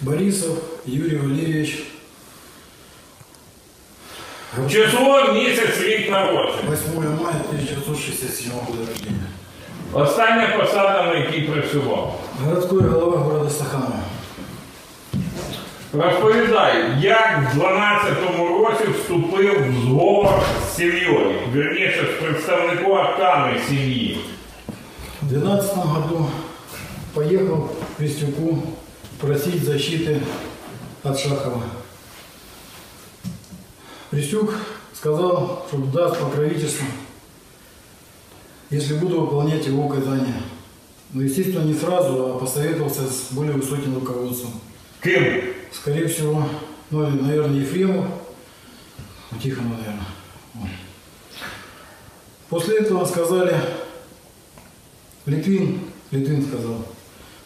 Борисов Юрий Валерьевич, Число, місяць, рік народження. 8 мая 1967 года рождения. Остання посада, на якій працював. Городской голова города Стаханова. Розповідай, як в 12-му році вступив в зговор з сім'єю, вірніше з представником окремої сім'ї. В 2012 году поехал к Крестюку просить защиты от Шахова. Крестюк сказал, что даст покровительство, если буду выполнять его указания. Но, естественно, не сразу, а посоветовался с более высоким руководством. Ким? Скорее всего, ну, наверное, Ефремов. Ну, Тихонов, наверное. Вот. После этого сказали, Литвин, Литвин сказал,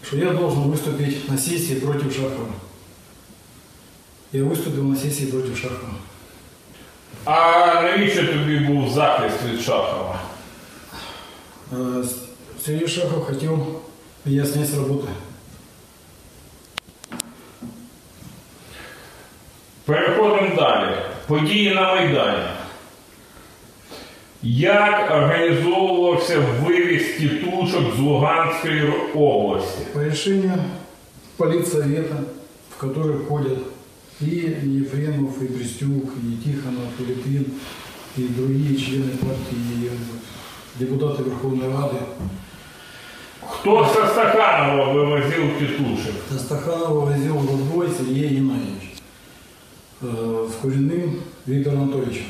что я должен выступить на сессии против Шахова. Я выступил на сессии против Шахова. А навіщо тобі був захист від Шахова? А с- Сергей Шахов хотел меня снять с работы. Переходимо далі. Події на Майдані. Як організовувався вивіз тітушок з Луганської області? По решению политсовета, в который входят и Ефремов, и Пристюк, и Тихонов, и Литвин, и другие члены партии, и депутаты Верховной Рады. Хто со Стаханова вивозив тітушок? Стаханова возил в бой Сергей Геннадьевич. Э, С Куриным Виктор Анатольевич.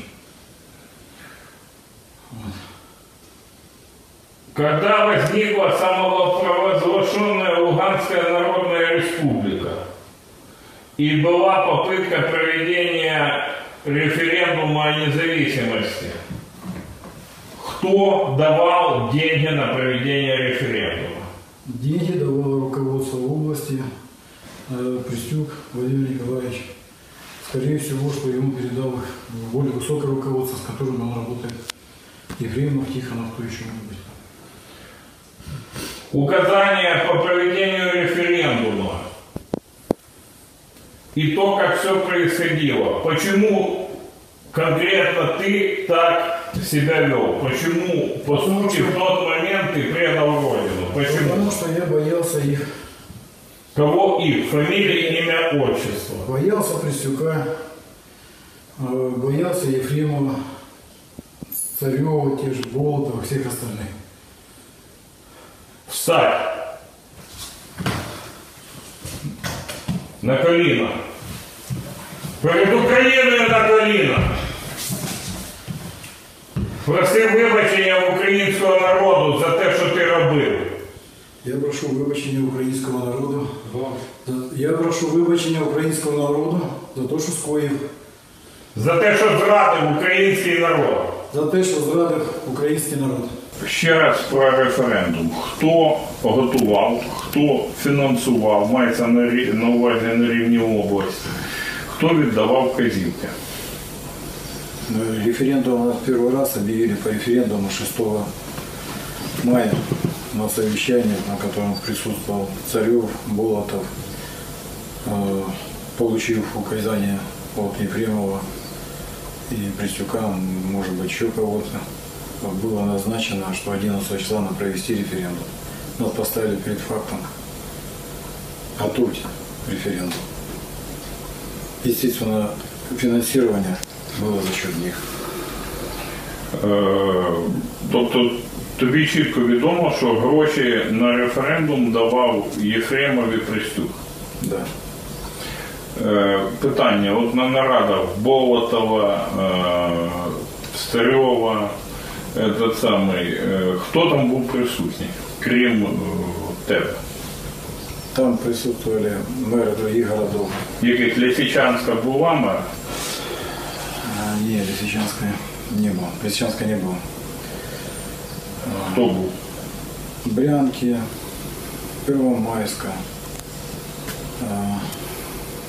Когда возникла самопровозглашенная Луганская Народная Республика и была попытка проведения референдума о независимости, кто давал деньги на проведение референдума? Деньги давало руководство области э, Пристюк Владимир Николаевич. Скорее всего, что ему передал более высокое руководство, с которым он работает. Ефремов, Тихонов, кто еще может быть. Указания по проведению референдума и то, как все происходило. Почему конкретно ты так себя вел? Почему, по сути, в тот момент ты предал Родину? Почему? Потому что я боялся их. Кого их? Фамилия, имя, отчество. Боялся Пристюка, э, боялся Ефремова, Царева, те же Болотова, всех остальных. Встать. На коліна. Перед Україною на коліна. Проси вибачення українського народу за те, що ти робив. Я прошу вибачення українського народу. Я прошу вибачення українського народу за те, що скоїв, За те, що зрадив український народ. за те, що зрадив український народ. Ще раз про референдум. Хто готував, хто фінансував, мається на, рі- на увазі на рівні області, хто віддавав вказівки. Э, Референдум у нас первый раз объявили по референдуму 6 мая на совещании, на котором присутствовал Царев, Болотов, э, получив указание от Ефремова и Пристюка, может быть, еще кого-то, было назначено, что 11 числа надо провести референдум. Нас поставили перед фактом готовить референдум. Естественно, финансирование было за счет них. Е, Тобто тобі чітко відомо, що гроші на референдум давав Єфремові Пристюк. Да. Е, Питання, от на нарадах Болотова, е, Старьова, этот самий, е, хто там був присутній, крім е, тебе? Там присутствовали мэры других городов. Яких Лисичанська була мер? А, не, Лисичанская не было. Лисичанска не было. Хто був? Брянки, Первомайска, а,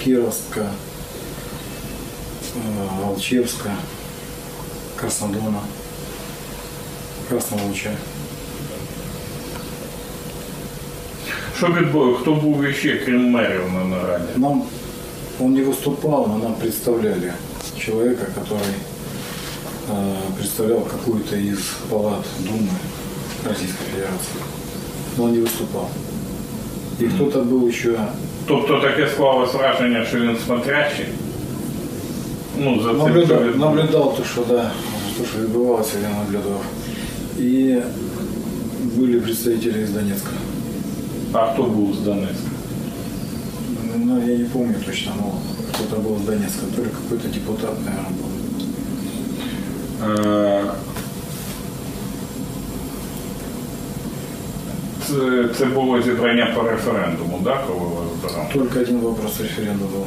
Кировска, а, Алчевска, Краснодона, Красного Луча. Що відбуло? Хто був ще, крім мерів на нараді? Нам он не выступал, но нам представляли человека, который э, представлял какую-то из палат Думы Российской Федерации. Но он не выступал. И кто-то был еще Тобто таке склалось враження, що він смотрящий? Ну, за цим що наблюдал, відбулося. наблюдал то, что да, то, что відбувалося, я наблюдал. И были представители из Донецка. А хто був з Донецька? Ну, я не помню точно, но кто-то был из Донецка, то ли какой-то депутат, наверное, был. Е, Це, було зібрання по референдуму, да, коли ви збирали? Только один вопрос референдума был.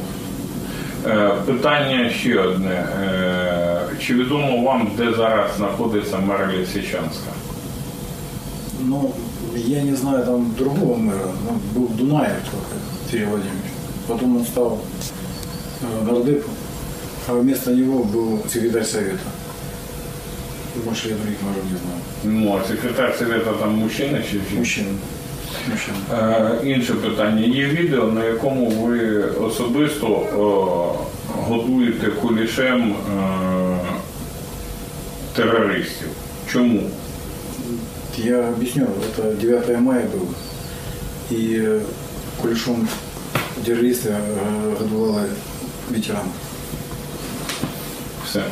Питання ще одне. Е, Чи відомо вам, де зараз знаходиться мер Лисичанська? Ну, я не знаю там другого мэра, ну, был Дунаев только, Сергей Владимирович. Потом он стал э, нардепом, а вместо него был секретарь совета. Больше я других мэров не знаю. Ну, а секретар совета там мужчина чи жінка? Мужчина. Мужчина. Е, Інше питання. Є відео, на якому ви особисто е, годуєте кулішем е, терористів. Чому? Я объясню, это 9 мая было. И э, кулешом террористы э, годовали ветеранов. Все.